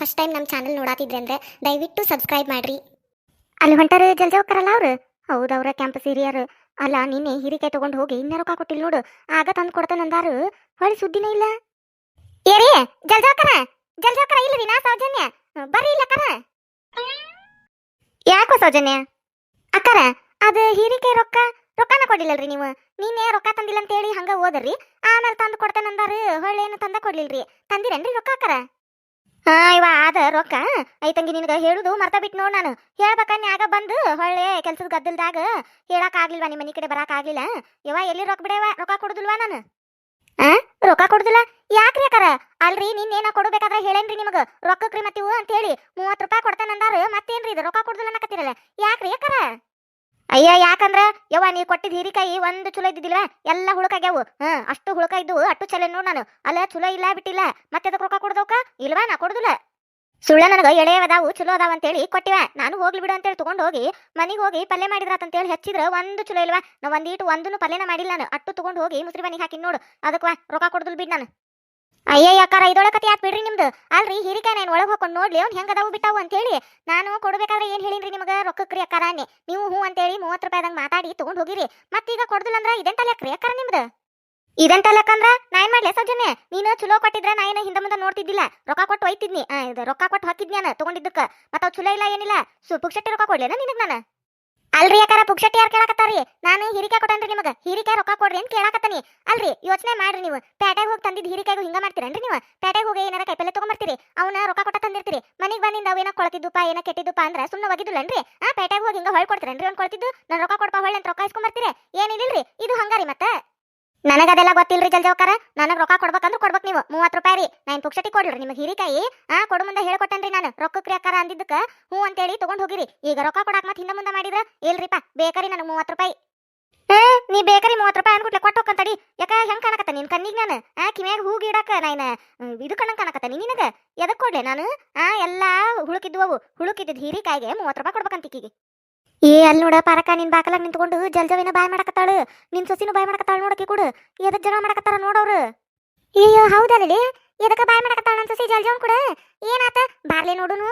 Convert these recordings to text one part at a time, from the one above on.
First time ನಮ್ಮ channel ನೋಡಾತಿದ್ರೆ ಅಂದ್ರೆ ದಯವಿಟ್ಟು ಸಬ್ಸ್ಕ್ರೈಬ್ ಮಾಡ್ರಿ. ಅಲ್ಲಿ ಹೊಂಟಾರ ಜಲ್ದಿ ಹೋಗ್ತಾರಲ್ಲ ಅವ್ರು? ಹೌದು ಅವ್ರ ಕ್ಯಾಂಪಸ್ ಹಿರಿಯರು ಅಲ್ಲ, ನಿನ್ನೆ ಹಿರಿಕೆ ತಗೊಂಡು ಹೋಗಿ ಇನ್ನೇ ರೊಕ್ಕ ಕೊಟ್ಟಿಲ್ಲ ನೋಡು. ಆಗ ತಂದು ಕೊಡ್ತಾನೆ ಅಂದಾರು. ಹೊಳಿ ಸುದ್ದಿನೇ ಇಲ್ಲ. ಏರಿ ಜಲ್ದಿ ಹೋಗ್ತಾರ ಜಲ್ದಿ ಹೋಗ್ತಾರ ಇಲ್ಲರಿ ನಾ ಸೌಜನ್ಯ? ಬರ್ರಿ ಇಲ್ಲ ಅಕ್ಕಾರ. ಯಾಕೋ ಸೌಜನ್ಯ? ಅಕ್ಕಾರ, ಅದು ಹೀರಿಕಾಯಿ ರೊಕ್ಕ, ರೊಕ್ಕನ ಕೊಡಿಲ್ಲಲ್ರಿ ನೀವು? ನಿನ್ನೆ ರೊಕ್ಕ ತಂದಿಲ್ಲ ಅಂತ ಹೇಳಿ ಹಂಗ ಓದರ್ರಿ ಆಮೇಲೆ ತಂದು ಕೊಡ್ತಾನಂದಾರು ಹೊಳ್ಳಿ ಏನು ತಂದ ಕೊಡ್ಲಿಲ್ರಿ. ತಂದಿರೇನ್ರಿ ರೊಕ್ಕ ಅಕ್ಕಾರ? ಹಾ, ಇವ ಅದ ರೊಕ್ಕ. ಐತಂಗಿ ನಿನಗ ಹೇಳುದು ಮರ್ತ ಬಿಟ್ಟು ನೋಡ್ ನಾನು. ಹೇಳ್ಬೇಕ ನ್ಯಾಗ ಬಂದು ಹೊಳ್ಳೆ ಕೆಲ್ಸದ ಗದ್ದಲ್ದಾಗ ಹೇಳಕ್ ಆಗ್ಲಿಲ್ವಾ ನಿಮ್ಮ ಮನಿ ಕಡೆ ಬರಾಕ ಆಗ್ಲಿಲ್ಲ? ಇವ ಎಲ್ಲಿ ರೊಕ್ಕ ಬಿಡವ ರೊಕ್ಕ ಕೊಡುದಿಲ್ವಾ ನಾನು? ಆ, ರೊಕ್ಕ ಕೊಡುದಿಲ್ಲ? ಯಾಕ್ರಿ ಅಕ್ಕಾರ? ಅಲ್ರಿ, ನಿನ್ನೇನ ಕೊಡ್ಬೇಕಾದ್ರೆ ಹೇಳೇನ್ರಿ ನಿಮಗ? ರೊಕ್ಕಕ್ರಿ ಮತ್ತಿವು ಅಂತ ಹೇಳಿ ಮೂವತ್ ರೂಪಾಯಿ ಕೊಡ್ತೇನೆ ಅಂದಾರ ಮತ್ತೇನ್ರಿ ಇದು? ರೊಕ್ಕ ಕೊಡುದಿಲ್ಲ ಅನ್ನಕತ್ತಿರಲ್ಲ? ಯಾಕ್ರಿ ಅಕ್ಕಾರ? ಅಯ್ಯ, ಯಾಕಂದ್ರ? ಯವ್ವ, ನೀ ಕೊಟ್ಟಿದ್ ಹೀರಿಕಾಯಿ ಒಂದು ಚಲೋ ಇದ್ದಿದ್ದಿಲ್ಲ ಎಲ್ಲ ಹುಳಕಾಗ್ಯಾವು ಹಾ, ಅಷ್ಟು ಹುಳಕ ಇದ್ದು ಅಷ್ಟು ಚಲೋ ನೋಡ್ ನಾನು. ಅಲ್ಲ, ಚಲೋ ಇಲ್ಲ, ಬಿಟ್ಟಿಲ್ಲ. ಮತ್ತೆ ಅದಕ್ಕೆ ರೊಕ್ಕ ಕೊಡ್ದೋಕ ಇಲ್ವಾ, ನಾ ಕೊಡುದಿಲ್ಲ. ಸುಳ್ಳ ನನಗ ಎಳೆಯವದಾವು ಚಲೋ ಅದಾವ ಅಂತೇಳಿ ಕೊಟ್ಟಿವ. ನಾನು ಹೋಗ್ಲಿ ಬಿಡು ಅಂತೇಳಿ ತಗೊಂಡ್ ಹೋಗಿ, ಮನೆಗೆ ಹೋಗಿ ಪಲ್ಯ ಹೇಳಿ ಹಚ್ಚಿದ್ರ ಒಂದು ಚಲೋ ಇಲ್ವಾ? ನಾ ಒಂದೀಟು ಒಂದನ್ನು ಪಲ್ಯನ ಮಾಡಿಲ್ಲ ನಾನು. ಅಟ್ಟು ತಗೊಂಡ್ ಹೋಗಿ ಮುಸ್ರಿ ಮನಿಗೆ ಹಾಕಿ ನೋಡು. ಅದಕ್ಕೆ ರೊಕ್ಕ ಕೊಡುದಿಲ್ಲ ಬಿಡ್ ನಾನು. ಅಯ್ಯ ಅಕ್ಕಾರ ಇದೊಳಕತಿ ಯಾಕೆ ಬಿಡ್ರಿ ನಿಮ್ದು. ಅಲ್ರಿ, ಹೀರಿಕಾಯಿ ನಾನು ಒಳಗೆ ಹೋಗ್ಕೊಂಡು ನೋಡ್ಲಿ, ಅವ್ನು ಹೆಂಗದಾವು ಬಿಟ್ಟಾವು ಅಂತೇಳಿ. ನಾನು ಕೊಡ್ಬೇಕಾದ್ರೆ ಏನು ಹೇಳಿನ್ರಿ ನಿಮಗೆ? ರೊಕ್ಕಕ್ರಿ ರೀ ಅಕ್ಕಾರನೆ ನೀವು ಹ್ಞೂ ಅಂತೇಳಿ ಮೂವತ್ತು ರೂಪಾಯಿದಂಗೆ ಮಾತಾಡಿ ತೊಗೊಂಡು ಹೋಗಿರಿ. ಮತ್ತೀಗ ಕೊಡುದಿಲ್ಲ ಅಂದ್ರ ಇದೆಂತ ರೀ ಅಕ್ಕಾರ ನಿಮ್ದು? ಇದೆಂತ ಲೆಕ್ಕಂದ್ರ ನಾ ಏನು ಮಾಡ್ಲಿ ಸೌಜನ್ಯ ನೀನು ಚಲೋ ಕೊಟ್ಟಿದ್ರ ನಾ ಏನು ಹಿಂದೆ ಮುಂದೆ ನೋಡ್ತಿದ್ದಿಲ್ಲ. ರೊಕ್ಕ ಕೊಟ್ಟು ಒಯ್ತಿದ್ನಿ. ಇದು ರೊಕ್ಕ ಕೊಟ್ಟು ಹಾಕಿದ್ನಿ ನಾನು ತೊಗೊಂಡಿದ್ದಕ್ಕೆ. ಮತ್ತು ಅವ್ ಚಲೋ ಇಲ್ಲ, ಏನಿಲ್ಲ. ಸು, ಪುಕ್ಷಟ್ಟಿ ರೊಕ್ಕ ಕೊಡ್ಲೇನ ನಿನಗ್ ನಾನು? ಅಲ್ರಿ ಯಾಕಾರ ಪುಕ್ಷಟ್ಟಿ ಯಾರು ಕೇಳಕತ್ತಾರಿ ನಾನು ಹೀರಿಕಾಯಿ ಕೊಟ್ಟನ್ರಿ ನಿಮಗ. ಹೀರಿಕಾಯಿ ರೊಕ್ಕ ಕೊಡ್ರಿ ಅಂತ ಕೇಳಕತ್ತಾನಿ. ಅಲ್ರಿ, ಯೋಚನೆ ಮಾಡ್ರಿ ನೀವು. ಪೇಟೆಗೆ ಹೋಗಿ ತಂದಿದ್ದು ಹೀರಿಕಾಯಿಗೂ ಹಿಂಗ ಮಾಡ್ತೀರೇನ್ರಿ ನೀವು? ಪೇಟೆಗೆ ಹೋಗಿ ಏನಾರ ಕೈಪಲ್ಲೆ ತೊಗೊಂಬರ್ತೀರಿ? ಅವನ ರೊಕ್ಕ ಕೊಟ್ಟ ತಂದಿರ್ತೀರಿ. ಮನೆಗೆ ಬಂದಿಂದ ಅವೇನ ಕೊಳತಿದ್ದುಪ್ಪ ಏನ ಕೆಟ್ಟಿದ್ದುಪ್ಪ ಅಂದ್ರೆ ಸುಮ್ಮನೆ ಒಗಿದಿಲ್ಲನ್ರಿ? ಆ ಪೇಟೆಗೆ ಹೋಗಿ ಹಿಂಗ ಹೊಳ್ ಕೊಡ್ತೀರೇನ್ರಿ ಅವ್ನು ಕೊಳ್ತಿದ್ದು ನಾನು ರೊಕ್ಕ ಕೊಡ್ಪ ಹೊಳ್ಳಿ ಅಂತ ರೊಕ್ಕ ಇಸ್ಕೊಂಬರ್ತೀರಿ? ರೀ ಇದು ಹಂಗಾರಿ ಮತ್ತೆ? ನನಗದೆಲ್ಲ ಗೊತ್ತಿಲ್ರಿ ಜಲ್ಜವಕಾರ? ನನಗೆ ರೊಕ್ಕ ಕೊಡ್ಬೇಕಂದ್ರೆ ಕೊಡ್ಬೇಕು ನೀವು. ಮೂವತ್ತು ರೂಪಾಯಿ ರೀ. ನಾನು ಪುಕ್ಷಟಿ ಕೊಡ್ರಿ ನಿಮಗೆ ಹೀರಿಕಾಯಿ. ಆ, ಕೊಡು ಮುಂದೆ ಹೇಳ್ಕೊಟ್ಟೇನ್ರಿ ನಾನು. ರೊಕ್ಕಕ್ಕೆ ಅಕ್ಕಾರ ಅಂದಿದ್ದಕ್ಕೆ. ಹ್ಞೂ ಅಂತೇಳಿ ತಗೊಂಡ್ ಹೋಗಿರಿ. ಈಗ ರೊಕ್ಕ ಕೊಡಕ್ಕೆ ಮತ್ತೆ ಹಿಂದೆ ಮುಂದೆ ಮಾಡಿದ್ರ ಇಲ್ರಿಪ್ಪ, ಬೇಕರಿ ನನಗೆ ಮೂವತ್ತು ರೂಪಾಯಿ. ಹೇ ನೀ ಬೇಕರಿ ಮೂವತ್ತು ರೂಪಾಯಿ ಅನ್ಬಿಟ್ಲೆ ಕೊಟ್ಟು ಹೋಗ್ಕಂತಡಿ ಯಾಕ ಹೆಂಗೆ ಕಾಣಕತ್ತ ನಿನ್ ಕಣ್ಣಿಗೆ ನಾನು? ಆ, ಕಿವ್ಯಾಗ ಹೂ ಗಿಡಕ ನಾನು ಇದು ಕಣ್ಣಂಗ್ ಕಾಣಕತ್ತ ನೀ ನಿನಗ? ಎದಕ್ ಕೊಡ್ಲೆ ನಾನು? ಆ, ಎಲ್ಲ ಹುಳುಕಿದ್ವು ಅವು. ಹುಳುಕಿದ್ದಿದ್ ಹೀರಿಕಾಯಿಗೆ ಮೂವತ್ತು ರೂಪಾಯಿ ಕೊಡ್ಬೇಕಂತಿಕ್ಕಿಗೆ ಏ, ಅಲ್ಲಿ ನೋಡ ಪಾರಕ ನಿನ್ ಬಾಕಲಾಗ ನಿಂತ್ಕೊಂಡು ಜಲ್ಜವಿನ ಬಾಯ್ ಮಾಡಕತ್ತಾಳು. ನಿನ್ ಸೊಸಿನೂ ಬಾಯ್ ಮಾಡಕತ್ತಾಳ ನೋಡಕ್ಕೆ ಕೂಡ. ಎದಕ್ ಜಗಳ ಮಾಡಕತ್ತಾರ ನೋಡವ್ರು ಅಯ್ಯೋ ಹೌದಲ್ಲಿ ಎದಕ್ಕ ಬಾಯ್ ಮಾಡಕತ್ತಾಳ ನನ್ ಸೊಸಿ ಜಲ್ಜವನ್ ಕೂಡ? ಏನಾತ? ಬಾರ್ಲಿ ನೋಡುನು?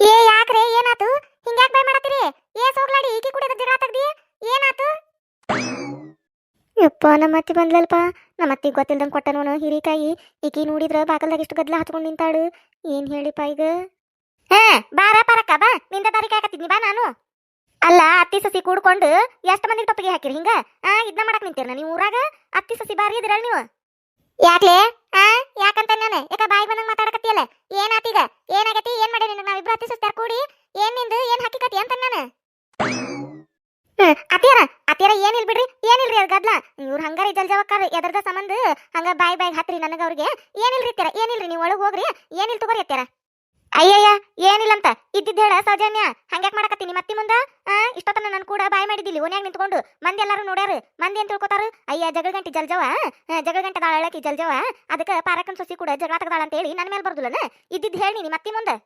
ಏ, ಯಾಕ್ರೆ? ಏನಾತು? ಹಿಂಗ್ಯಾಕ್ ಬಾಯ್ ಮಾಡತ್ತೀರಿ? ಏ, ಸೋಗ್ಲಾಡಿ, ಈಕಿ ಕೂಡ ಎದಕ್ ಜಗಳ ತೆಗ್ದಿ? ಏನಾತು? ಯಪ್ಪ, ನಮ್ಮ ಅತ್ತಿ ಬಂದ್ಲಲ್ಪ. ನಮ್ಮ ಅತ್ತಿ ಗೊತ್ತಿಲ್ದಂಗ್ ಕೊಟ್ಟನವನು ಹಿರಿಕಾಯಿ. ಈಕಿ ನೋಡಿದ್ರ ಬಾಕಲ್ದಾಗ ಇಷ್ಟು ಗದ್ದಲ ಹಚ್ಕೊಂಡ್ ನಿಂತಾಳು. ಏನ್ ಹೇಳಿಪ್ಪ ಈಗ? ಹೇ ಬಾರ ಪರಕ ಬಾ. ನಿಂದ ದಾರಿ ಕಾಕತ್ತಿದ್ನಿ ಬಾ ನಾನು. ಅಲ್ಲ ಅತ್ತಿ ಸಸಿ ಕೂಡ್ಕೊಂಡು ಎಷ್ಟು ಮಂದಿ ಟೊಪ್ಪಿಗೆ ಹಾಕಿರಿ ಹಿಂಗ? ಆ ಇದ್ನ ಮಾಡಕ್ ನಿಂತೀರ ನೀವು ಊರಾಗ? ಅತ್ತಿ ಸಸಿ ಬಾರಿ ಇದ್ರಲ್ ನೀವು. ಯಾಕ್ಲೆ? ಆ ಯಾಕಂತ ನಾನು? ಯಾಕ ಬಾಯಿ ಬಂದಂಗ ಮಾತಾಡಕತ್ತಿಯಲ್ಲ? ಏನಾತೀಗ ಏನಾಗತಿ ಏನ್ ಮಾಡಿ ನಿನಗೆ ನಾವಿಬ್ರು ಅತ್ತಿ ಸಸ್ತಾರ ಕೂಡಿ ಏನ್ ನಿಂದು? ಏನ್ ಹಾಕಿಕತಿ ಅಂತ ನಾನು. ಹ್ಮ್ ಅತ್ತಿಯರ ಅತ್ತಿಯರ ಏನಿಲ್ ಬಿಡ್ರಿ? ಏನಿಲ್ರಿ ಅದ್ ಗದ್ಲ? ಇವ್ರು ಹಂಗಾರ ಜಲ್ ಜವಕ್ಕಾರ ಎದರ್ದ ಸಂಬಂಧ? ಹಂಗ ಬಾಯಿ ಬಾಯ್ ಹತ್ರಿ ನನಗ ಅವ್ರಿಗೆ? ಏನಿಲ್ರಿ ಅತ್ತೀರ ಏನಿಲ್ರಿ ನೀವು ಒಳಗ್ ಹೋಗ್ರಿ. ಏನಿಲ್ ತಗೋರಿ ಅತ್ತೀರ ಅಯ್ಯಯ್ಯ, ಏನಿಲ್ಲಂತ. ಇದ್ದಿದ್ದು ಹೇಳ ಸೌಜನ್ಯ. ಹಂಗ್ಯಾಕ್ ಮಾಡಕತ್ತೀನಿ? ಮತ್ತಿ ಮುಂದ? ಇಷ್ಟೊತ್ತನ ನಾನು ಕೂಡ ಬಾಯ್ ಮಾಡಿದ್ದಿಲ್ಲ ಓನ್ಯಾಗ ನಿಂತ್ಕೊಂಡು. ಮಂದಿ ಎಲ್ಲರೂ ನೋಡ್ಯಾರು. ಮಂದಿ ಏನ್ ತಿಳ್ಕೊತಾರ? ಅಯ್ಯ ಜಗಳ ಗಂಟಿ ಜಲ್ಜವ ಜಗಳ ಗಂಟೆ ದಾಳಕಿ ಜಲ್ಜವ. ಅದಕ್ಕೆ ಪಾರಕನ್ ಸೊಸಿ ಕೂಡ ಜಗಳ ತಗದಾಳ ಅಂತ ಹೇಳಿ ನನ್ನ ಮೇಲೆ ಬರ್ದುಲ್ಲನ? ಇದ್ದಿದ್ದು ಹೇಳಿ ನೀ ಮತ್ತಿ ಮುಂದೆ?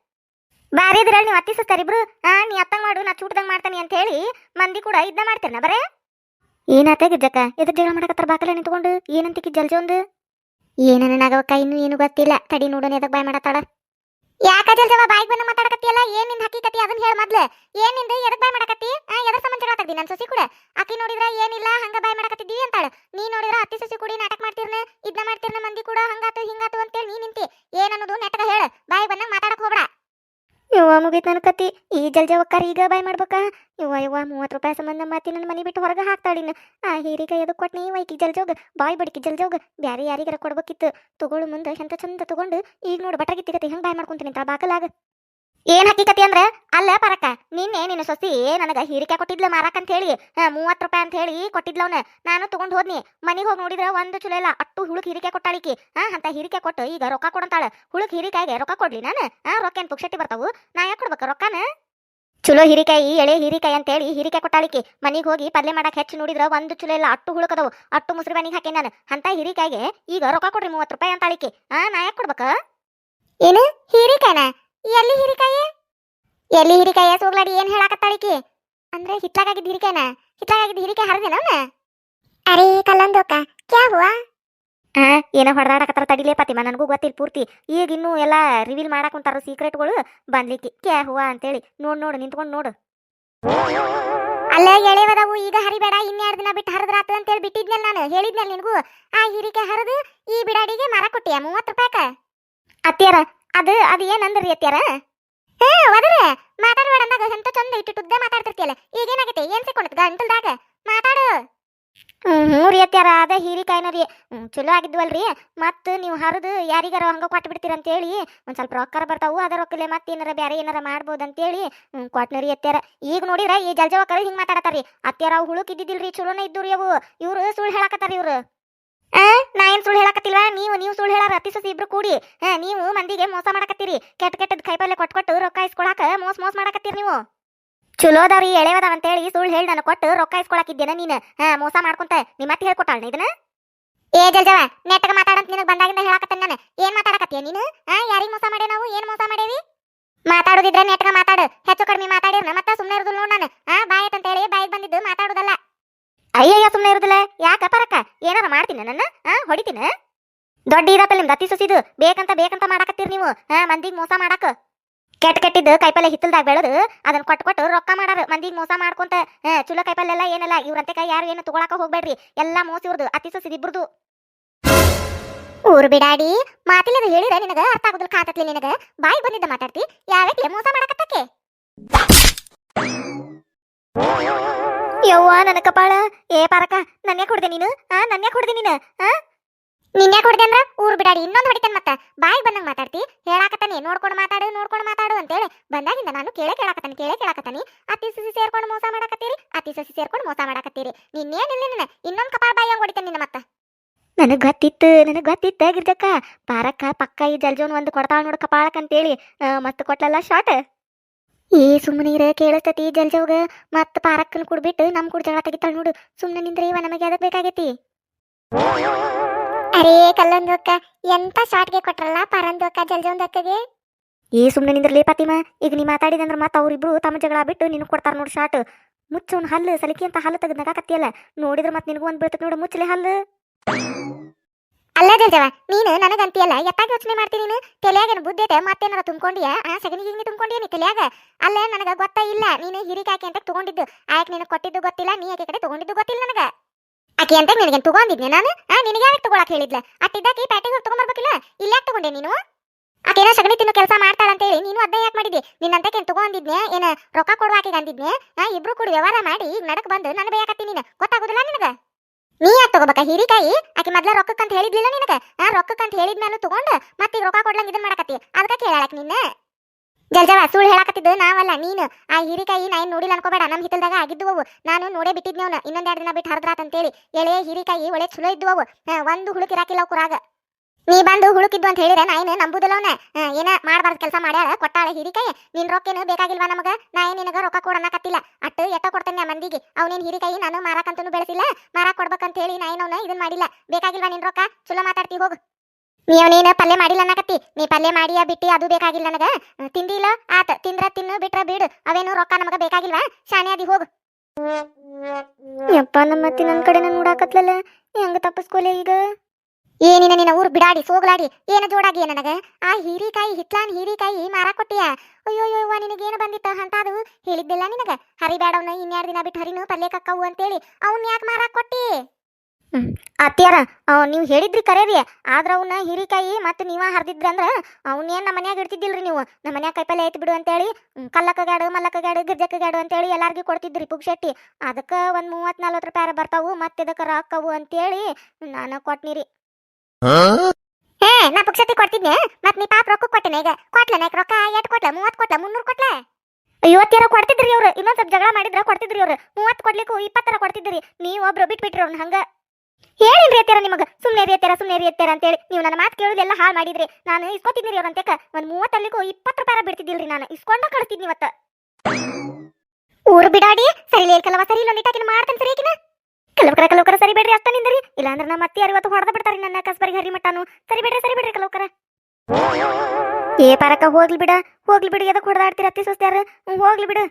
ಬಾರಿ ಇದ್ರಲ್ಲಿ ನೀವು ಅತ್ತಿ ಸಸ್ತರಿಬ್ರು ಆ, ನೀ ಅತ್ತಂಗ್ ಮಾಡು, ನಾ ಚೂಟ್ದಂಗ್ ಮಾಡ್ತಾನೆ ಅಂತ ಹೇಳಿ ಮಂದಿ ಕೂಡ ಇದ್ದ ಮಾಡ್ತೀರನ, ಬರೇ? ಏನಾತ ಗಿಜ್ಜಕ್ಕ? ಎದ್ರ ಜಗಳ ಮಾಡಕತ್ತಾರ ಬಾಕಲ ನಿಂತ್ಕೊಂಡು? ಏನಂತಿಕ್ಕಿ ಜಲ್ಜೊಂದು ಒಂದು? ಏನ ನಾಗವಕ್ಕ ಇನ್ನು ಏನು ಗೊತ್ತಿಲ್ಲ. ತಡಿ ನೋಡೋಣ, ಎದಕ್ ಬಾಯ್ ಮಾಡತ್ತಾಳ? ಯಾಕ ಜಲ್ಜವ ಬಾಯಿಗೆ ಬಂದ ಮಾತಾಡಕತ್ತಿಯಲ್ಲ ಏನ್ ನಿನ್ ಹಕ್ಕಿಕತಿ ಅದನ್ನ ಹೇಳ ಮೊದ್ಲು. ಏನ್ನಿಂದ? ಎದಕ್ ಬಾಯ್ ಮಾಡಕತ್ತಿ? ಆ ಎದ್ರ ಸಂಬಂಧ ಜಗಳ ತೆಗ್ದಿ ನನ್ ಸೊಸಿ ಕೂಡ. ಆಕಿ ನೋಡಿದ್ರ ಏನಿಲ್ಲ, ಹಂಗ ಬಾಯ್ ಮಾಡಕತ್ತಿದ್ದೀವಿ ಅಂತಾಳ. ನೀ ನೋಡಿದ್ರ ಅತ್ತಿ ಸೊಸಿ ಕೂಡಿ ನಾಟಕ ಮಾಡ್ತಿರ್ನ ಇದನ್ನ ಮಾಡ್ತಿರ್ನ ಮಂದಿ ಕೂಡ, ಹಂಗಾತು, ಹಿಂಗಾತು ಅಂತೇಳಿ ನೀ ನಿಂತಿ. ಏನನ್ನೋದು ನೆಟ್ಟಗ ಹೇಳ ಬಾಯಿ ಬಂದಂಗ ಮಾತಾಡಕ್ ಹೋಗ್ಬೇಡ ಯವ್ವ ಮುಗೀತು ಈ ಜಲ್ಜವಕ್ಕಾರ ಈಗ ಬಾಯ್ ಮಾಡ್ಬೇಕಾ? ಯವ್ವ ಯವ್ವ, ಮೂವತ್ತು ರೂಪಾಯಿ ಸಂಬಂಧ ಮಾತಿ ನನ್ನ ಮನೆ ಬಿಟ್ಟು ಹೊರಗೆ ಹಾಕ್ತಾಳಿನ ಆ ಹೀರಿಗ ಅದು ಕೊಟ್ನಿ ವೈಕಿ ಜಲ್ಜೋಗ ಬಾಯ್ ಬಡಿಕಿ ಜಲ್ಜೋಗ ಬ್ಯಾರೆ ಯಾರಿಗಾರ ಕೊಡ್ಬೇಕಿತ್ತು. ತಗೊಳು ಮುಂದೆ ಎಂತ ಚಂದ ತಗೊಂಡು, ಈಗ ನೋಡು ಬಟಗಿತ್ತಿಗತಿ ಹೆಂಗ್ ಬಾಯ್ ಮಾಡ್ಕೊಂತೀನಿ ಅಂತ ಬಾಕಲಾಗ ಏನ್ ಹಾಕಿಕತಿ ಅಂದ್ರ? ಅಲ್ಲ ಪರಕ, ನಿನ್ನೆ ನಿನ್ನ ಸೊಸಿ ನನಗೆ ಹೀರಿಕಾಯಿ ಕೊಟ್ಟಿದ್ಲು ಮಾರಾಕ್ ಅಂತ ಹೇಳಿ ಮೂವತ್ತು ರೂಪಾಯಿ ಅಂತ ಹೇಳಿ ಕೊಟ್ಟಿದ್ಲವನ ನಾನು ತಗೊಂಡ್ ಹೋದ್ನಿ. ಮನೆಗೆ ಹೋಗಿ ನೋಡಿದ್ರ ಒಂದು ಚಲೋ ಇಲ್ಲ. ಅಟ್ಟು ಹುಳುಕ್ ಹೀರಿಕಾಯಿ ಕೊಟ್ಟಾಳಿಕಿ. ಹಾ, ಅಂತ ಹೀರಿಕೆ ಕೊಟ್ಟು ಈಗ ರೊಕ್ಕ ಕೊಡಂತಾಳ. ಹುಳುಕ್ ಹೀರಿಕಾಯಿಗೆ ರೊಕ್ಕ ಕೊಡ್ಲಿ ನಾನು? ಆ ರೊಕ್ಕ ಏನ್ ಪುಕ್ಷಟಿ ಬರ್ತಾವು? ನಾ ಯಾಕೆ ಕೊಡ್ಬೇಕು ರೊಕ್ಕನ? ಚಲೋ ಹೀರಿಕಾಯಿ, ಎಳೆ ಹೀರಿಕಾಯಿ ಅಂತೇಳಿ ಹೀರಿಕಾಯಿ ಕೊಟ್ಟಾಳಿಕಿ. ಮನೆಗೆ ಹೋಗಿ ಪಲ್ಯ ಮಾಡಕ್ ಹೆಚ್ಚು ನೋಡಿದ್ರ ಒಂದು ಚಲೋ ಇಲ್ಲ. ಅಟ್ಟು ಹುಳುಕದವು ಅಟ್ಟು ಮುಸ್ರಿ ಮನೆಗೆ ಹಾಕಿ ನಾನು. ಅಂತ ಹೀರಿಕಾಯಿಗೆ ಈಗ ರೊಕ್ಕ ಕೊಡ್ರಿ ಮೂವತ್ತು ರೂಪಾಯಿ ಅಂತಾಳಿಕಿ. ಆ ನಾ ಯಾಕೆ ಕೊಡ್ಬೇಕ? ಏನು? ಹೀರಿಕಾಯಿನ? ಎಲ್ಲಿ ಹೀರಿಕಾಯಿ? ಎಲ್ಲಿ ಹೀರಿಕಾಯಿ ಸೋಗ್ಲಾಡಿ ಏನ್ ಹೇಳಾಕತ್ತಾಳಿಕಿ ಅಂದ್ರೆ ಹಿತ್ಲಾಗಿದ್ದ ಹಿರಿಕಾಯ್ನ ಹಿತ್ಲಾಗಿದ್ದ ಹೀರಿಕಾಯಿ ಹರಿದೇನ ಅವನ? ಅರೆ ಕಲ್ಲಂದೋಕ ಕ್ಯಾ ಹುವಾ? ಆ ಏನೋ ಹೊಡೆದಾಡಕತ್ತಾರ ತಡಿಲೇ ಪತಿಮ ನನಗೂ ಗೊತ್ತಿಲ್ಲ ಪೂರ್ತಿ. ಈಗ ಇನ್ನೂ ಎಲ್ಲ ರಿವೀಲ್ ಮಾಡಕ್ ಕುಂತಾರ ಸೀಕ್ರೆಟ್ಗಳು ಬಂದ್ಲಿಕ್ಕೆ. ಕ್ಯಾ ಹೂವ ಅಂತೇಳಿ ನೋಡ್ ನೋಡು ನಿಂತ್ಕೊಂಡು ನೋಡು. ಅಲ್ಲ ಎಳೆವದವು ಈಗ ಹರಿಬೇಡ ಇನ್ನೆರಡು ದಿನ ಬಿಟ್ಟು ಹರಿದ್ರಾತ ಅಂತೇಳಿ ಬಿಟ್ಟಿದ್ನಲ್ಲ ನಾನು ಹೇಳಿದ್ನಲ್ಲ ನಿನಗೂ? ಆ ಹಿರಿಕೆ ಹರಿದು ಈ ಬಿಡಾಡಿಗೆ ಮರ ಕೊಟ್ಟಿಯ ಮೂವತ್ತು ರೂಪಾಯಕ? ಅತ್ಯಾರ ಅದು ಅದು ಏನಂದ್ರಿ ಅತ್ಯಾರ ಹೇ ಒದರ ಮಾತಾಡಬೇಡ ಅಂದಾಗ ಎಂತ ಚಂದ ಇಟ್ಟಿ ಉದ್ದ ಮಾತಾಡ್ತಿರ್ತಿಯಲ್ಲ? ಈಗೇನಾಗೈತೆ? ಏನ್ ಸಿಕ್ಕೊಂಡತ್ ಗಂಟಲ್ದಾಗ? ಮಾತಾಡು. ಹ್ಞೂ ರೀ ಅತ್ಯಾರ ಅದ ಹೀರಿಕಾಯಿನ ರೀ. ಚಲೋ ಆಗಿದ್ವಲ್ರಿ. ಮತ್ತು ನೀವು ಹರಿದು ಯಾರಿಗಾರ ಹಂಗ ಕೊಟ್ಟು ಬಿಡ್ತೀರ ಅಂತೇಳಿ, ಒಂದು ಸ್ವಲ್ಪ ರೊಕ್ಕ ಬರ್ತಾವು, ಅದ ರೊಕ್ಕಲೆ ಮತ್ತೆ ಏನಾರ ಬೇರೆ ಏನಾರ ಮಾಡ್ಬೋದು ಅಂತೇಳಿ ಕೊಟ್ನ ರೀ ಅತ್ಯಾರ ಈಗ ನೋಡಿದ್ರ ಈ ಜಲ್ಜವಕ್ಕರು ಹಿಂಗೆ ಮಾತಾಡತ್ತಾರ್ರಿ. ಅತ್ಯಾರ ಅವು ಹುಳುಕ್ ಇದ್ದಿದ್ದಿಲ್ರಿ, ಚಲೋನೇ ಇದ್ದು ರೀ ಅವು. ಇವ್ರು ಸುಳ್ಳು ಹೇಳಕತ್ತಾರ ಇವ್ರು. ನಾ ಏನ್ ಸುಳ್ಳು ಹೇಳಕತ್ತಿಲ್ವಾ? ನೀವು ನೀವು ಸುಳ್ಳು ಹೇಳಾರ, ಅತಿ ಸಸಿ ಇಬ್ರು ಕೂಡಿ. ನೀವು ಮಂದಿಗೆ ಮೋಸ ಮಾಡಕತ್ತೀರಿ. ಕೆಟ್ಟ ಕೆಟ್ಟದ ಕೈಪಲ್ಲೆ ಕೊಟ್ಟು ಕೊಟ್ಟು ರೊಕ್ಕ ಇಸ್ಕೊಳಕ ಮೋಸ ಮೋಸ ಮಾಡಕತ್ತೀರಿ ನೀವು. ಚಲೋ ಎಳೆವದ ಅಂತ ಹೇಳಿ ಸುಳ್ಳು ಹೇಳಿ ನಾನು ಕೊಟ್ಟು ರೊಕ್ಕ ಇಸ್ಕೊಳಕಿದ್ದೇನ ನೀನು. ಹಾ, ಮೋಸ ಮಾಡ್ಕೊಂತ ನಿಮ್ಮ ಮತ್ತೆ ಹೇಳ್ಕೊಟ್ಟಾಳ ಇದನ್ನ? ಏ ಜಲ್ಜವ ನೆಟ್ಟಗ ಮಾತಾಡಂತ ನಿನಗೆ ಬಂದಾಗಿಂದ ಹೇಳಕತ್ತೇನೆ ನಾನು. ಏನ್ ಮಾತಾಡಕತ್ತೀಯ ನೀನು? ಹಾ ಯಾರಿಗ್ ಮೋಸ ಮಾಡೇ ನಾವು? ಏನ್ ಮೋಸ ಮಾಡೇವಿ ಮಾತಾಡೋದಿದ್ರೆ ನೆಟ್ಟಗ ಮಾತಾಡು. ಹೆಚ್ಚು ಕಡಿಮೆ ಮಾತಾಡಿರ್ನ ಮತ್ತೆ ಸುಮ್ಮನೆ ಇರೋದು ನೋಡ್ ನಾನು ಹಾ ಬಾಯ್ ಅಂತ ಹೇಳಿ ಬಾಯಿಗೆ ಬಂದಿದ್ದು ಮಾತಾಡೋದಲ್ಲ ಅಯ್ಯಯ್ಯ ಸುಮ್ಮನೆ ಇರುದಿಲ್ಲ ಯಾಕ ಪರಕ್ಕ ಏನಾರ ಮಾಡ್ತೀನಿ ನನ್ನ ಹಾ ಹೊಡಿತೀನ. ದೊಡ್ಡ ಇರತ್ತಲ್ಲ ನಿಮ್ದು ಅತಿ ಸುಸಿದು ಬೇಕಂತ ಬೇಕಂತ ಮಾಡಾಕತ್ತೀರಿ ನೀವು ಹಾ ಮಂದಿಗೆ ಮೋಸ ಮಾಡಾಕ. ಕೆಟ್ಟ ಕೆಟ್ಟಿದ್ದು ಕೈಪಲ್ಲೆ ಹಿತ್ತಲ್ದಾಗ ಬೆಳೆದು ಅದನ್ನ ಕೊಟ್ಟು ಕೊಟ್ಟು ರೊಕ್ಕ ಮಾಡಾರ, ಮಂದಿಗೆ ಮೋಸ ಮಾಡ್ಕೊಂತ ಹಾ ಚುಲೋ ಕೈಪಲ್ಲೆ ಎಲ್ಲ ಏನಲ್ಲ, ಇವ್ರಂತೆ ಕೈ ಯಾರು ಏನು ತಗೊಳಕ ಹೋಗ್ಬೇಡ್ರಿ, ಎಲ್ಲಾ ಮೋಸ ಇವ್ರದು ಅತಿ ಸುಸಿದು ಇಬ್ರದು. ಊರು ಬಿಡಾಡಿ, ಮಾತಿಲ್ಲದ ಹೇಳಿರ ನಿನಗ, ಅರ್ಥ ಆಗುದಿಲ್ಲ ಕಾತತ್ಲಿ ನಿನಗ ಬಾಯಿ ಬಂದಿದ್ದ ಮಾತಾಡ್ತಿ ಯಾವ್ಯಾಕ್ಲೆ ಮೋಸ ಮಾಡಕತ್ತಕ್ಕೆ? ಯವ್ವ, ನನ್ನ ಕಪಾಳ. ಏ, ಪಾರಕ ನನ್ನೇ ಕೊಡ್ದೆ ನೀನು? ಆ ನನ್ನೇ ಕೊಡ್ದೆ ನೀನು? ಆ? ನಿನ್ನೆ ಕೊಡ್ದೆ ಅಂದ್ರ ಊರ್ ಬಿಡಾಡಿ, ಇನ್ನೊಂದು ಹೊಡಿತೇನೆ ಮತ್ತ? ಬಾಯಿ ಬಂದಂಗ ಮಾತಾಡ್ತಿ? ಹೇಳಾಕತ್ತಾನೆ, ನೋಡ್ಕೊಂಡು ಮಾತಾಡು ನೋಡ್ಕೊಂಡು ಮಾತಾಡು ಅಂತೇಳಿ. ಬಂದಾಗಿಂದ ನಾನು ಕೇಳೇ ಕೇಳಾಕತ್ತಾನೆ ಕೇಳೇ ಕೇಳಾಕತ್ತಾನೆ. ಅತಿ ಸಸಿ ಸೇರ್ಕೊಂಡು ಮೋಸ ಮಾಡಾಕತ್ತೀರಿ? ಅತಿ ಸಸಿ ಸೇರ್ಕೊಂಡು ಮೋಸ ಮಾಡಕತ್ತೀರಿ? ನಿನ್ನೇನಿಲ್ಲ ನಿನ್ನ ಇನ್ನೊಂದು ಕಪಾಳ ಬಾಯಿ ಹಂಗ ಹೊಡಿತೇನೆ ನಿನ್ನ ಮತ್ತ? ನನಗೆ ಗೊತ್ತಿತ್ತು ನನಗೆ ಗೊತ್ತಿತ್ತು ಗಿರ್ಜಕ್ಕ ಪಾರಕ್ಕ ಪಕ್ಕ ಈ ಜಲ್ಜೋನ್ ಒಂದು ಕೊಡ್ತಾಳ ನೋಡು ಕಪಾಳಕ್ ಅಂತೇಳಿ ಮತ್ತೆ ಕೊಟ್ಲಲ್ಲ ಏ ಸುಮ್ಮನೆ ಇರ ಕೇಳಿಸ್ತತಿ ಜಲ್ಜವ್ಗ ಮತ್ತ ಪಾರಕ್ಕನ್ ಕುಡ್ಬಿಟ್ಟು ನಮ್ ಕುಡ್ ಜಗಳ ತೆಗಿತಾಳ ನೋಡು. ಸುಮ್ಮನೆ ನಿಂದ್ರೆ ಇವ ನಮಗೆ ಅದಕ್ ಬೇಕಾಗೈತಿ. ಅರೇ ಕಲ್ಲೊಂದು ಅಕ್ಕ ಎಂತ ಶಾಟ್ಗೆ ಕೊಟ್ರಲ್ಲ ಪರಂದು ಅಕ್ಕ ಅಕ್ಕಗೆ ಏ ಸುಮ್ಮನೆ ನಿಂದ್ರಲೇ ಪಾತಿಮಾ. ಈಗ ನೀ ಮಾತಾಡಿದಂದ್ರ ಮತ್ತೆ ಅವ್ರಿಬ್ರು ತಮ್ಮ ಜಗಳ ಬಿಟ್ಟು ನಿನ್ ಕೊಡ್ತಾರ ನೋಡು ಶಾಟ್. ಮುಚ್ಚವನ್ ಹಲ್ಲು, ಸಲಿಕೆ ಅಂತ ಹಲ್ಲು ತೆಗೆದ್ ಕತ್ತಿಯಲ್ಲ ನೋಡಿದ್ರ ಮತ್ತೆ ನಿನಗೂ ಒಂದ್ ಬೀಳ್ತದ ನೋಡು ಮುಚ್ಚಲೆ ಹಲ್ಲು. ಅಲ್ಲ ನೀನು ನನಗಂತಿಯಲ್ಲ ಎತ್ತಾಗ ಯೋಚನೆ ಮಾಡ್ತೀನಿ ನೀನು? ತಲೆಯಾಗೇನು ಐತೆ? ಮತ್ತೇನಾರ ತುಂಬ್ಕೊಂಡಿಯಾ? ಆ, ಸಗಣಿ ಗಿಗಣಿ ತುಂಬಿಕೊಂಡಿಯಾ ನೀ ತಲೆಯಾಗ? ಅಲ್ಲ, ನನಗ ಗೊತ್ತ ಇಲ್ಲ. ನೀನು ಹಿರಿಕಾಕಿ ಅಂತ ತಗೊಂಡಿದ್ದು. ಆಯ್ಕೆ ನಿನಗೆ ಕೊಟ್ಟಿದ್ದು ಗೊತ್ತಿಲ್ಲ, ನೀ ಆಕೆ ಕಡೆ ತಗೊಂಡಿದ್ದು ಗೊತ್ತಿಲ್ಲ ನನಗ. ಆಕೆ ಅಂತ ನಿನಗೆ ತಗೊಂಡಿದ್ನೆ ನಾನು? ಆ, ನಿನಗೆ ಯಾಕೆ ತಗೊಳಕ್ ಹೇಳಿದ್ಲ? ಅಟ್ಟಿದ್ದಾಕಿ ಪ್ಯಾಟಿಗೆ ಹೋಗಿ ತಗೊಂಡ್ಬರ್ಬೇಕಿಲ್ಲ ಇಲ್ಲ ಯಾಕೆ ತಗೊಂಡೆ ನೀನು? ಆಕೆನೋ ಸಗಣಿ ತಿನ್ನೋ ಕೆಲಸ ಮಾಡ್ತಾಳ ಅಂತ ಹೇಳಿ, ನೀನು ಅದನ್ನ ಯಾಕೆ ಮಾಡಿದ್ದೆ ನಿನ್ನಂತಕ್ಕೆ ತಗೊಂಡಿದ್ನೆ ಏನ ರೊಕ್ಕ ಕೊಡುವ ಆಕೆಗೆ ಅಂದಿದ್ನೆ ಇಬ್ರು ಕೂಡ ವ್ಯವಹಾರ ಮಾಡಿ ನಡಕ್ ಬಂದು, ನನ್ನ ಬೇಯಾಕತ್ತಿ ನೀನು. ಗೊತ್ತಾಗುದಿಲ್ಲ ನಿನಗ? ನೀ ಯಾಕೆ ತಗೋಬೇಕ? ಹಿರಿಕಾಯಿ? ಆಕೆ ಮೊದ್ಲ ರೊಕ್ಕಕ್ಕಂತ ಹೇಳಿದ್ಲಿಲ್ಲ ನಿನಗೆ? ಆ ರೊಕ್ಕಕ್ಕಂತ ಅಂತ ನಾನು ತಗೊಂಡ ಮತ್ತೆ ಈಗ ರೊಕ್ಕ ಕೊಡ್ಲಂಗ ಇದನ್ನ ಮಾಡಕತ್ತಿ. ಅದಕ್ಕೆ ಕೇಳಕ್ ನಿನ್ನ? ಜಲ್ಜವ ಸುಳ್ಳು ಹೇಳಕತ್ತಿದ್ದು ನಾವಲ್ಲ ನೀನು. ಆ ಹಿರಿಕಾಯಿ ನಾ ಏನ್ ನೋಡಿಲ್ಲ ಅನ್ಕೋಬೇಡ. ನಮ್ಮ ಹಿತ್ತಲ್ದಾಗ ಆಗಿದ್ದುವು ನಾನು ನೋಡೇ ಬಿಟ್ಟಿದ್ನವನ ಇನ್ನೊಂದೆರಡು ದಿನ ಬಿಟ್ಟು ಹರಿದ್ರಾತ್ ಅಂತೇಳಿ. ಎಳೆ ಹಿರಿಕಾಯಿ ಒಳ್ಳೆ ಚಲೋ ಹಾ, ಒಂದು ಹುಳುಕ್ ಇರಾಕಿಲ್ಲ ಕುರಾಗ ನೀ ಬಂದು ಹುಳುಕಿದ್ದು ಅಂತ ಹೇಳಿದ್ರೆ ನಾ ಏನು ನಂಬುದಿಲ್ಲ ಅವನ. ಏನ ಮಾಡಬಾರ್ದು ಕೆಲಸ ಮಾಡ್ಯಾಳ ಕೊಟ್ಟಾಳೆ ಹಿರಿಕಾಯಿ ನಿನ್ ರೊಕ್ಕೇನು ಬೇಕಾಗಿಲ್ವಾ ನಮಗ? ನಾ ಏನ್ ನಿನಗ ರೊಕ್ಕ ಕೊಡನಕತ್ತಿಲ್ಲ ಅಟ್ಟು ಎಟ್ಟ ಕೊಡ್ತೇನೆ ಮಂದಿಗೆ. ಅವನೇನ್ ಹಿರಿಕಾಯಿ ನಾನು ಮಾರಾಕಂತೂ ಬೆಳೆಸಿಲ್ಲ. ಮಾರಾಕ್ ಕೊಡ್ಬೇಕಂತ ಹೇಳಿ ನಾ ಏನವನ ಇದನ್ ಮಾಡಿಲ್ಲ. ಬೇಕಾಗಿಲ್ವಾ ನಿನ್ ರೊಕ್ಕ? ಚಲೋ ಮಾತಾಡ್ತಿ, ಹೋಗು. ನೀವು ನೀನು ಪಲ್ಯ ಮಾಡಿಲ್ಲ ಅನ್ನಕತ್ತಿ ನೀ ಪಲ್ಯ ಮಾಡಿಯ ಬಿಟ್ಟಿ ಅದು ಬೇಕಾಗಿಲ್ಲ ನನಗ? ತಿಂದಿಲ್ಲ? ಆತ, ತಿಂದ್ರ ತಿನ್ನು, ಬಿಟ್ರ ಬಿಡು. ಅವೇನು ರೊಕ್ಕ ನಮಗ ಬೇಕಾಗಿಲ್ವಾ? ಶಾನೆ ಅದಿ ಹೋಗು. ಯಪ್ಪ, ನಮ್ಮ ಮತ್ತೆ ನನ್ನ ಕಡೆ ನೋಡಾಕತ್ಲಲ್ಲ? ಹೆಂಗ ತಪ್ಪಿಸ್ಕೊಲೆ ಈಗ? ಏನಿನ ನಿನ್ನ ಊರು ಬಿಡಾಡಿ, ಸೋಗ್ಲಾಡಿ, ಏನ ಜೋಡಾಗಿ ನನಗ? ಆ ಹೀರಿಕಾಯಿ, ಹಿತ್ಲಾನ್ ಹೀರಿಕಾಯಿ ಮಾರಾ ಕೊಟ್ಟಿಯ? ಅಯ್ಯೋ ಅಯ್ಯೋ ನಿನಗೇನು ಬಂದಿತ್ತ? ಅಂತಾದು ಹೇಳಿದ್ದಿಲ್ಲ ನಿನಗ? ಹರಿಬೇಡವ್ನ ಇನ್ಯಾರು ದಿನ ಬಿಟ್ಟು ಹರಿನು ಪಲ್ಯ ಕಕ್ಕವು ಅಂತೇಳಿ ಅವ್ನ ಯಾಕೆ ಮಾರಾಕ್ ಕೊಟ್ಟಿ? ಅತ್ಯಾರ ನೀವು ಹೇಳಿದ್ರಿ ಕರೇರಿ ಆದ್ರ ಅವನ್ನ ಹೀರಿಕಾಯಿ ಮತ್ತೆ ನೀವ ಹರಿದಿದ್ರಂದ್ರ ಅವನೇನ್ ನಮ್ಮ ಮನ್ಯಾಗ ಇಡ್ತಿದ್ದಿಲ್ರಿ ನೀವು? ನಮ್ಮ ಮನ್ಯಾಗ ಕೈಪಲ್ಲೆ ಐತಿ ಬಿಡು ಅಂತೇಳಿ ಹೇಳಿ ಕಲ್ಲಕ್ಕ ಗಾಡು ಮಲ್ಲಕ್ಕ ಗಾಡು ಗಿರ್ಜಕ್ಕ ಗಾಡು ಅಂತೇಳಿ ಎಲ್ಲಾರ್ಗಿ ಕೊಡ್ತಿದ್ರಿ ಪುಗ್ಶೆಟ್ಟಿ ಅದಕ್ಕ ಒಂದ್ ಮೂವತ್ ನಲ್ವತ್ತು ರೂಪಾಯಿ ಬರ್ತಾವು, ಮತ್ತೆ ಇದಕ್ಕ ರಾಕವು ಅಂತೇಳಿ ನಾನು ಕೊಟ್ನಿರಿ. ಹೇ, ನಾ ಪುಕ್ಷತಿ ಕೊಡ್ತಿದ್ನೆ, ಮತ್ ನೀ ಪಾಪ ರೊಕ್ಕ ಕೊಟ್ಟಿನ ಈಗ. ಕೊಟ್ಲ ನಾಕ್ ರೊಕ್ಕ ಎಟ್ ಕೊಟ್ಲ? ಮೂವತ್ ಕೊಟ್ಲ? ಮುನ್ನೂರ್ ಕೊಟ್ಲ? ಐವತ್ತರ ಕೊಡ್ತಿದ್ರಿ ಅವ್ರು ಇನ್ನೊಂದ್ ಸ್ವಲ್ಪ ಜಗಳ ಮಾಡಿದ್ರ ಕೊಡ್ತಿದ್ರಿ ಅವ್ರು ಮೂವತ್ ಕೊಡ್ಲಿಕ್ಕೂ ಇಪ್ಪತ್ತರ ಕೊಡ್ತಿದ್ರಿ. ನೀವ್ ಒಬ್ರು ಬಿಟ್ಬಿಟ್ರಿ ಅವ್ರನ್ನ ಹಂಗ. ಹೇಳಿ ಅತ್ಯಾರ ನಿಮಗ? ಸುಮ್ನೆ ರೀ ಅತ್ಯಾರ ಸುಮ್ನೆ ರೀ ಅತ್ಯಾರ ಅಂತೇಳಿ ನೀವು ನನ್ನ ಮಾತು ಕೇಳುದೆಲ್ಲ ಹಾಳು ಮಾಡಿದ್ರಿ. ನಾನು ಇಸ್ಕೊತಿದ್ರಿ ಅವ್ರ ಅಂತೇಕ ಒಂದ್ ಮೂವತ್ತಲ್ಲಿಗೂ ಇಪ್ಪತ್ತು ರೂಪಾಯಿ ಬಿಡ್ತಿದ್ದಿಲ್ರಿ ನಾನು. ಇಸ್ಕೊಂಡ ಕಳಿಸ್ತಿದ್ನಿ ಇವತ್ತ. ಊರು ಬಿಡಾಡಿ, ಸರಿ ಕಲವ, ಸರಿ ಇಲ್ಲ ನೀಟಾಕಿನ ಮಾಡ್ತೇನೆ ಸರಿ ಕಲವಕರ ಕಲವಕರ ಸರಿ ಬಿಡ್ರಿ ಅಷ್ಟ ನಿಂದ್ರಿ. ಇಲ್ಲಾಂದ್ರೆ ನಮ್ಮ ಅತ್ತಿ ಇವತ್ತು ಹೊಡೆದ ಬಿಡ್ತಾರಿ ನನ್ನ ಕಸ್ಬರಿಗೆ ಹರಿ ಮಟ್ಟಾನು. ಸರಿ ಬಿಡ್ರಿ ಸರಿ ಬಿಡ್ರಿ ಕಲವಕರ ಏ ಪಾರಕ ಹೋಗ್ಲಿ ಬಿಡ, ಹೋಗ್ಲಿ ಬಿಡು ಎದಕ್ಕೆ ಹೊಡೆದಾಡ್ತೀರ ಅತ್ತಿ ಸೋಸ್ತ್ಯಾರ ಹೋಗ್ಲಿ ಬಿಡು.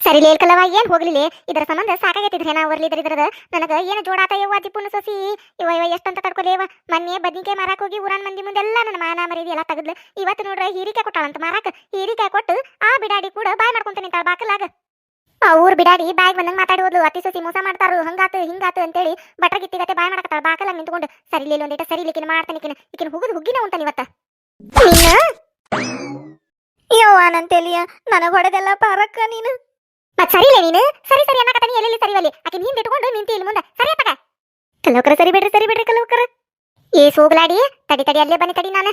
ಸರಿ ಲೇಲ್ಕಲ್ಲವ ಏನ್ ಹೋಗ್ಲಿಲ್ಲ ಇದರ ಸಂಬಂಧ ಸಾಕಾಗೈತಿದ್ರೆ ನಾ ವರ್ಲಿದ್ರ ಇದ್ರದ. ನನಗ ಏನು ಜೋಡಾತ ಯವ್ವ ದಿಪ್ಪುನ ಸೊಸಿ? ಇವ ಇವ ಎಷ್ಟಂತ ತಡ್ಕೊಲೇವ ಮೊನ್ನೆ ಬದ್ನಿಕಾಯಿ ಮಾರಾಕ್ ಹೋಗಿ ಊರನ್ ಮಂದಿ ಮುಂದೆಲ್ಲ ನನ್ನ ಮಾನ ಮರೀದಿ ಎಲ್ಲ ತೆಗದ್ಲು. ಇವತ್ತು ನೋಡ್ರ ಹೀರಿಕಾಯಿ ಕೊಟ್ಟಾಳಂತ ಮಾರಾಕ. ಹೀರಿಕಾಯಿ ಕೊಟ್ಟು ಆ ಬಿಡಾಡಿ ಕೂಡ ಬಾಯ್ ಮಾಡ್ಕೊಂತ ನಿಂತಾಳ ಬಾಕಲಾಗ. ಊರ್ ಬಿಡಾಡಿ ಬಾಯ್ ಬಂದಂಗ್ ಮಾತಾಡಿ ಹೋದ್ಲು. ಅತಿ ಸಸಿ ಮೋಸ ಮಾಡ್ತಾರು ಹಂಗಾತು, ಹಿಂಗಾತು ಅಂತೇಳಿ ಬಟ್ರ ಗಿತ್ತಿಗತ್ತೆ ಬಾಯ್ ಮಾಡಕತ್ತಾಳ. ಬಾಕಲ ನಿಂತ್ಕೊಂಡು ಸರಿಲಿಲ್ಲ ಒಂದಿಟ ಸರಿಲಿಕ್ಕಿನ ಮಾಡ್ತಾನೆ ಈಕಿನ. ಇಕಿನ ಹುಗುದು ಹುಗ್ಗಿನ ಉಂಟಾನ ಇವತ್ತ. ಯವ್ವ ನನ್ ತೆಲಿಯ, ನನಗ್ ಹೊಡೆದೆಲ್ಲ ಪಾರಕ್ಕ ನೀನು. ಮತ್ ಸರಿಲೇ ನೀನು? ಸರಿ ಸರಿ ಅನ್ನಕತ್ತಾನಿ ಎಲ್ಲೆಲ್ಲಿ ಸರಿವಲ್ಲಿ ಆಕೆ ನೀನ್ ಬಿಟ್ಕೊಂಡು ನಿಂತಿ ಇಲ್ಲಿ ಮುಂದೆ. ಸರಿ ತಗ ಕಲೋಕರ ಸರಿ ಬಿಡ್ರಿ ಸರಿ ಬಿಡ್ರಿ ಕಲೋಕರ ಏ ಸೋಗ್ಲಾಡಿ, ತಡಿ ತಡಿ, ಅಲ್ಲೇ ಬನ್ನಿ ತಡಿ ನಾನು.